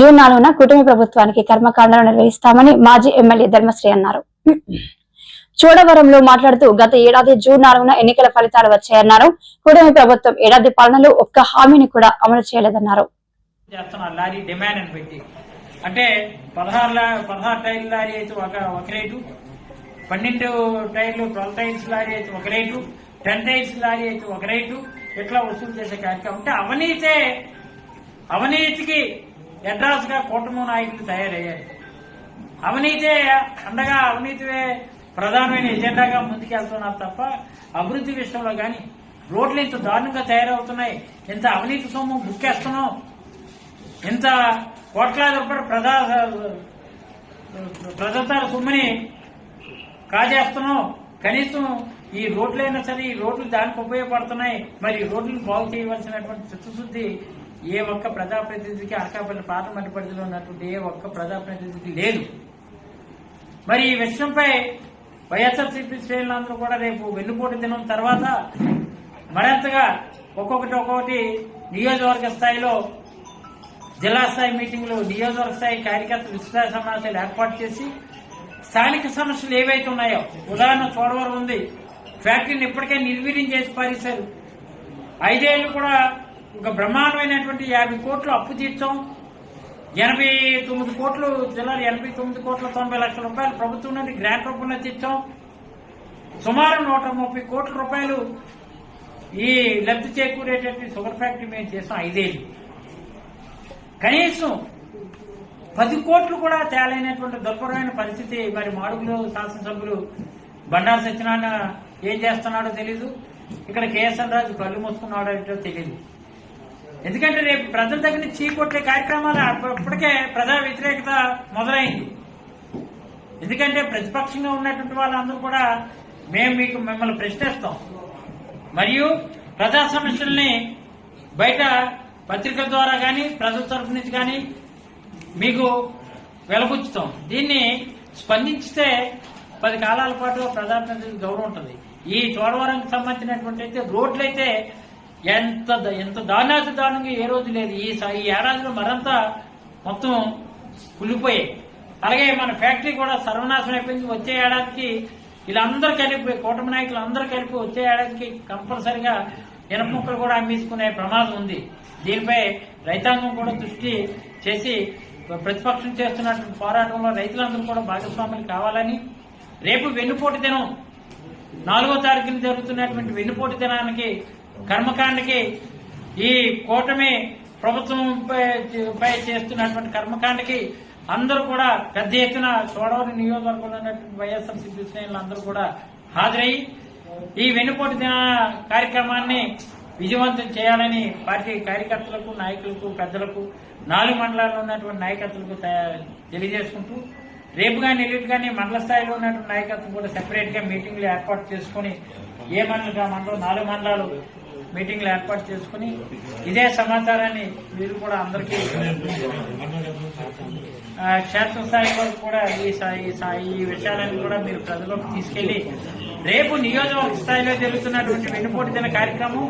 June నాలుగున కుటుంబ ప్రభుత్వానికి కర్మకాండలు నిర్వహిస్తామని మాజీ ఎమ్మెల్యే ధర్మశ్రీ అన్నారు. చూడవరంలో మాట్లాడుతూ గత ఏడాది జూన్ నాలుగున ఎన్నికల ఫలితాలు వచ్చాయన్నారు. కూటమి ప్రభుత్వం ఏడాది పాలనలో ఒక్క హామీని కూడా అమలు చేయలేదన్నారు. అంటే పదహారు పదహారు టైర్ల లారీ అయితే ఒక ఒక రేటు. పన్నెండు టైర్లు ట్వెల్వ్ టైర్స్ లారీ అయితే ఒక రేటు. టెన్ టైర్స్ లారీ అయితే ఒక రేటు. ఇట్లా వసూలు చేసే కార్యక్రమం అంటే అవినీతే అవినీతికి అడ్రాస్గా కూటమి నాయకులు తయారయ్యారు. అవినీతే అండగా అవినీతివే ప్రధానమైన ఎజెండాగా ముందుకెళ్తున్నారు తప్ప అభివృద్ధి విషయంలో కానీ రోడ్లు ఇంత దారుణంగా తయారవుతున్నాయి. ఇంత అవినీతి సొమ్ము బుక్కేస్తున్నాం ఇంత కోట్లాది రూపాయలు ప్రజా ప్రజల సొమ్ముని కాజేస్తున్నాం. కనీసం ఈ రోడ్లైనా సరే ఈ రోడ్లు దానికి ఉపయోగపడుతున్నాయి. మరి ఈ రోడ్లను బాగు చేయవలసినటువంటి చిత్తశుద్ధి ఏ ఒక్క ప్రజాప్రతినిధికి అనకాపల్లి పార్లమెంట్ పరిధిలో ఉన్నటువంటి ఏ ఒక్క ప్రజాప్రతినిధికి లేదు. మరి ఈ విషయంపై వైఎస్ఆర్సీపీ శ్రేణులందరూ కూడా రేపు వెన్నుపోటు దినం తర్వాత మరింతగా ఒక్కొక్కటి ఒక్కొక్కటి నియోజకవర్గ స్థాయిలో జిల్లా స్థాయి మీటింగ్లు నియోజకవర్గ స్థాయి కార్యకర్త విస్తృత సమావేశాలు ఏర్పాటు చేసి స్థానిక సమస్యలు ఏవైతే ఉన్నాయో ఉదాహరణ చోడవరం ఉంది ఫ్యాక్టరీని ఇప్పటికే నిర్వీర్యం చేసి పారేశారు. ఐదేళ్ళు కూడా ఒక బ్రహ్మాండమైనటువంటి యాభై కోట్లు అప్పు తీర్చాం. ఎనభై తొమ్మిది కోట్లు జిల్లాలో ఎనభై తొమ్మిది కోట్ల తొంభై లక్షల రూపాయలు ప్రభుత్వం నుండి గ్రాంట్ రూపంలో తెచ్చాం సుమారు నూట ముప్పై కోట్ల రూపాయలు ఈ లబ్ధి చేకూరేటటువంటి షుగర్ ఫ్యాక్టరీ మేము చేసాం ఐదేళ్ళు. కనీసం పది కోట్లు కూడా తేలైనటువంటి దుర్భరమైన పరిస్థితి మరి మాడుగులు శాసనసభ్యులు బండారు సత్యనారాయణ ఏం చేస్తున్నాడో తెలీదు. ఇక్కడ కేఎస్ఎల్ రాజు కళ్ళు మూసుకున్నాడో ఏంటో ఎందుకంటే రేపు ప్రజల దగ్గర నుంచి చీకొట్టే కార్యక్రమాలు అప్పటికే ప్రజా వ్యతిరేకత మొదలైంది. ఎందుకంటే ప్రతిపక్షంగా ఉన్నటువంటి వాళ్ళందరూ కూడా మేము మీకు మిమ్మల్ని ప్రశ్నిస్తాం. మరియు ప్రజా సమస్యల్ని బయట పత్రికల ద్వారా కానీ ప్రజల తరఫు నుంచి కానీ మీకు వెలబుచ్చుతాం. దీన్ని స్పందించితే పది కాలాల పాటు ప్రజాప్రతినిధులకు గౌరవం ఉంటుంది. ఈ చోడవరంకి సంబంధించినటువంటి అయితే రోడ్లైతే ఎంత ఎంత దారుణాతి దానంగా ఏ రోజు లేదు. ఈ స- ఈ ఏడాదిలో మరంతా మొత్తం కుళ్ళిపోయాయి. అలాగే మన ఫ్యాక్టరీ కూడా సర్వనాశనం అయిపోయింది. వచ్చే ఏడాదికి వీళ్ళందరూ కలిపి కూటమి నాయకులు అందరూ కలిపి వచ్చే ఏడాదికి కంపల్సరిగా ఇనప ముక్కలు కూడా అమ్మేసుకునే ప్రమాదం ఉంది. దీనిపై రైతాంగం కూడా దృష్టి చేసి ప్రతిపక్షం చేస్తున్నటువంటి పోరాటంలో రైతులందరూ కూడా భాగస్వాములు కావాలని రేపు వెన్నుపోటు దినం నాలుగో తారీఖున జరుగుతున్నటువంటి వెన్నుపోటు దినానికి కర్మకాండకి ఈ కూటమి ప్రభుత్వం పై- చేస్తున్నటువంటి కర్మకాండకి అందరూ కూడా పెద్ద ఎత్తున చోడవరం నియోజకవర్గంలో ఉన్నటువంటి వైఎస్ఆర్సీపీ శ్రేణులు అందరూ కూడా హాజరయ్యి ఈ వెన్నుపోటు దిన కార్యక్రమాన్ని విజయవంతం చేయాలని పార్టీ కార్యకర్తలకు నాయకులకు పెద్దలకు నాలుగు మండలాల్లో ఉన్నటువంటి నాయకత్వలకు తెలియజేసుకుంటూ రేపు కానీ ఎల్లుండి కానీ మండల స్థాయిలో ఉన్నటువంటి నాయకత్వం కూడా సెపరేట్గా మీటింగ్లు ఏర్పాటు చేసుకుని ఏ మండలం మండలం నాలుగు మండలాలు మీటింగ్లు ఏర్పాటు చేసుకుని ఇదే సమాచారాన్ని మీరు కూడా అందరికీ క్షేత్రస్థాయి వరకు కూడా ఈ సా- ఈ విషయాలను కూడా మీరు ప్రజలకు తీసుకెళ్ళి రేపు నియోజకవర్గ స్థాయిలో జరుగుతున్నటువంటి వెన్నుపోటు దిన కార్యక్రమం